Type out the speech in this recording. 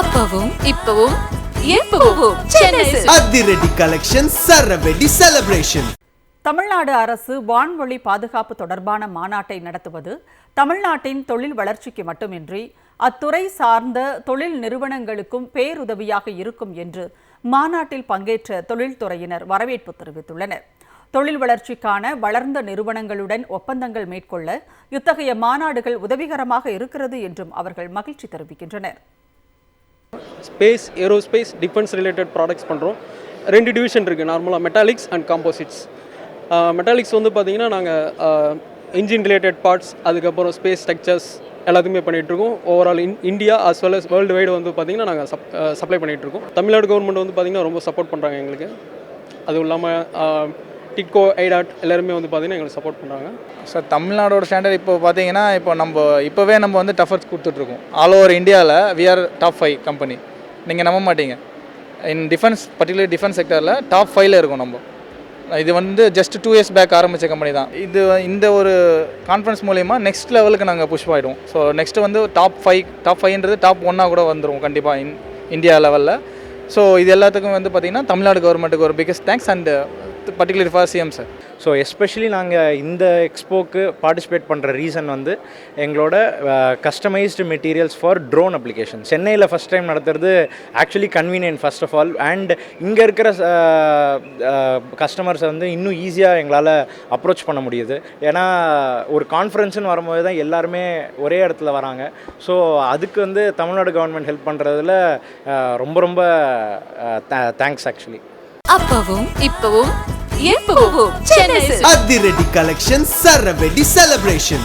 அப்பவும் இப்பவும் எப்பவும். அதிரடி கலெக்ஷன் சரவெடி செலிப்ரேஷன் தமிழ்நாடு அரசு வான்வழி பாதுகாப்பு தொடர்பான மாநாட்டை நடத்துவது தமிழ்நாட்டின் தொழில் வளர்ச்சிக்கு மட்டுமின்றி அத்துறை சார்ந்த தொழில் நிறுவனங்களுக்கும் பேருதவியாக இருக்கும் என்று மாநாட்டில் பங்கேற்ற தொழில்துறையினர் வரவேற்பு தெரிவித்துள்ளனர். தொழில் வளர்ச்சிக்கான வளர்ந்த நிறுவனங்களுடன் ஒப்பந்தங்கள் மேற்கொள்ள இத்தகைய மாநாடுகள் உதவிகரமாக இருக்கிறது என்றும் அவர்கள் மகிழ்ச்சி தெரிவிக்கின்றனர். Space aerospace defence related products பண்ணுறோம் ரெண்டு டிவிஷன் இருக்குது நார்மலாக மெட்டாலிக்ஸ் அண்ட் காம்போசிட்ஸ் மெட்டாலிக்ஸ் வந்து பார்த்தீங்கன்னா நாங்கள் இன்ஜின் ரிலேட்டட் பார்ட்ஸ் அதுக்கப்புறம் ஸ்பேஸ் ஸ்ட்ரக்சர்ஸ் எல்லாத்துக்குமே பண்ணிகிட்ருக்கோம் overall in India as well as world wide வந்து பார்த்திங்கன்னா நாங்கள் சப் சப்ளை பண்ணிகிட்ருக்கோம் தமிழ்நாடு கவர்மெண்ட் வந்து பார்த்திங்கன்னா ரொம்ப சப்போர்ட் பண்ணுறாங்க எங்களுக்கு. அதுவும் இல்லாமல் டிட்கோ ஐடாட் எல்லாருமே வந்து பார்த்திங்கன்னா எங்களுக்கு சப்போர்ட் பண்ணுறாங்க சார் தமிழ்நாடோட ஸ்டாண்டர்ட் இப்போ பார்த்தீங்கன்னா இப்போ நம்ம இப்போவே நம்ம வந்து டஃபர்ஸ் கொடுத்துட்ருக்கோம் ஆல் ஓவர் இந்தியாவில் we are top five company நீங்கள் நம்ப மாட்டீங்க. இன் டிஃபென்ஸ் பர்டிகுலர் டிஃபென்ஸ் செக்டரில் டாப் ஃபைவ்ல இருக்கும் நம்ம இது வந்து ஜஸ்ட் டூ இயர்ஸ் பேக் ஆரம்பித்த கம்பெனி தான். இது இந்த ஒரு கான்ஃபரன்ஸ் மூலயமா நெக்ஸ்ட் லெவலுக்கு நாங்கள் புஷ் ஆகிடுவோம் ஸோ நெக்ஸ்ட்டு வந்து டாப் ஃபைவ் டாப் ஃபைவ்ன்றது டாப் ஒன்னாக கூட வந்துடும் கண்டிப்பாக இன் இந்தியா லெவலில் ஸோ இது எல்லாத்துக்கும் வந்து பார்த்திங்கன்னா தமிழ்நாடு கவர்மெண்ட்டுக்கு ஒரு biggest thanks and particular for CM sir so especially நாங்கள் இந்த எக்ஸ்போக்கு பார்ட்டிசிபேட் பண்ணுற ரீசன் வந்து எங்களோட customised materials for drone application சென்னையில் ஃபஸ்ட் டைம் நடத்துறது actually convenient first of all and இங்கே இருக்கிற கஸ்டமர்ஸை வந்து இன்னும் ஈஸியாக எங்களால் அப்ரோச் பண்ண முடியுது. ஏன்னா ஒரு கான்ஃபரன்ஸ்னு வரும்போது தான் எல்லாருமே ஒரே இடத்துல வராங்க. ஸோ அதுக்கு வந்து தமிழ்நாடு கவர்மெண்ட் ஹெல்ப் பண்ணுறதுல ரொம்ப ரொம்ப தேங்க்ஸ் ஆக்சுவலி அப்பவும் இப்பவும் எப்பவும் சென்னை சில்க்ஸ். அதிரடி கலெக்ஷன் சரவெடி செலிப்ரேஷன்